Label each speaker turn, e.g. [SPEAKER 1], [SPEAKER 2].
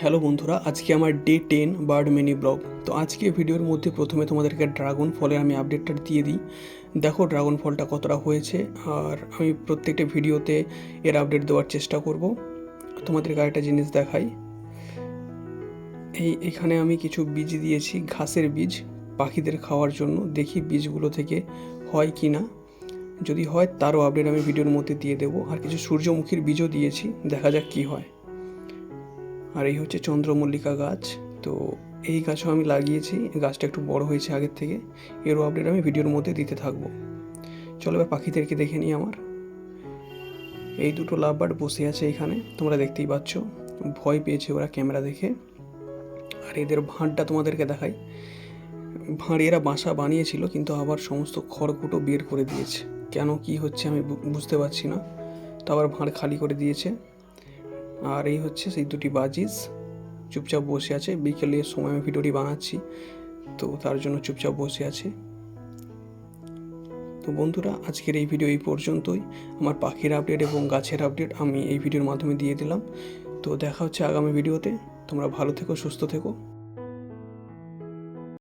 [SPEAKER 1] Hello বন্ধুরা, আজকে আমার day ten bird mini blog. তো আজকে ভিডিওর মধ্যে প্রথমে তোমাদেরকে ড্রাগন ফলের আমি আপডেটটা দিয়ে দিই। দেখো ড্রাগন ফলটা কতটা হয়েছে, আর আমি প্রত্যেকটা ভিডিওতে এর আপডেট দেওয়ার চেষ্টা করব। তোমাদেরকে আরেকটা জিনিস দেখাই। এই এখানে আমি কিছু বীজ দিয়েছি, ঘাসের বীজ, পাখিদের খাওয়ার জন্য। দেখি বীজগুলো থেকে হয় কি না। যদি হয় তারও আপডেট আমি ভিডিওর মধ্যে দিয়ে দেবো। আর কিছু সূর্যমুখীর বীজও দিয়েছি, দেখা যাক কি হয়। আর এই হচ্ছে চন্দ্রমল্লিকা গাছ। তো এই গাছও আমি লাগিয়েছি। গাছটা একটু বড় হয়েছে আগের থেকে। এরও আপডেট আমি ভিডিওর মধ্যে দিতে থাকব। চলো এবার পাখিদেরকে দেখে নিই আমার। এই দুটো লাভবার্ড বসে আছে এখানে, তোমরা দেখতেই পাচ্ছ। ভয় পেয়েছে ওরা ক্যামেরা দেখে। আর এদের ভাঁড়টা তোমাদেরকে দেখাই। ভাঁড় এরা বাসা বানিয়েছিল, কিন্তু আবার সমস্ত খড়কুটো বের করে দিয়েছে। কেন, কি হচ্ছে আমি বুঝতে পারছি না। তো আবার ভাঁড় খালি করে দিয়েছে। আর এই হচ্ছে সেই দুটি বাজিস। চুপচাপ বসে আছে। বিকেলে সময় আমি ভিডিওটি বানাচ্ছি, তো তার জন্য চুপচাপ বসে আছে। তো বন্ধুরা, আজকের এই ভিডিও এই পর্যন্তই। আমার পাখির আপডেট এবং গাছের আপডেট আমি এই ভিডিওর মাধ্যমে দিয়ে দিলাম। তো দেখা হচ্ছে আগামী ভিডিওতে। তোমরা ভালো থেকো, সুস্থ থেকো।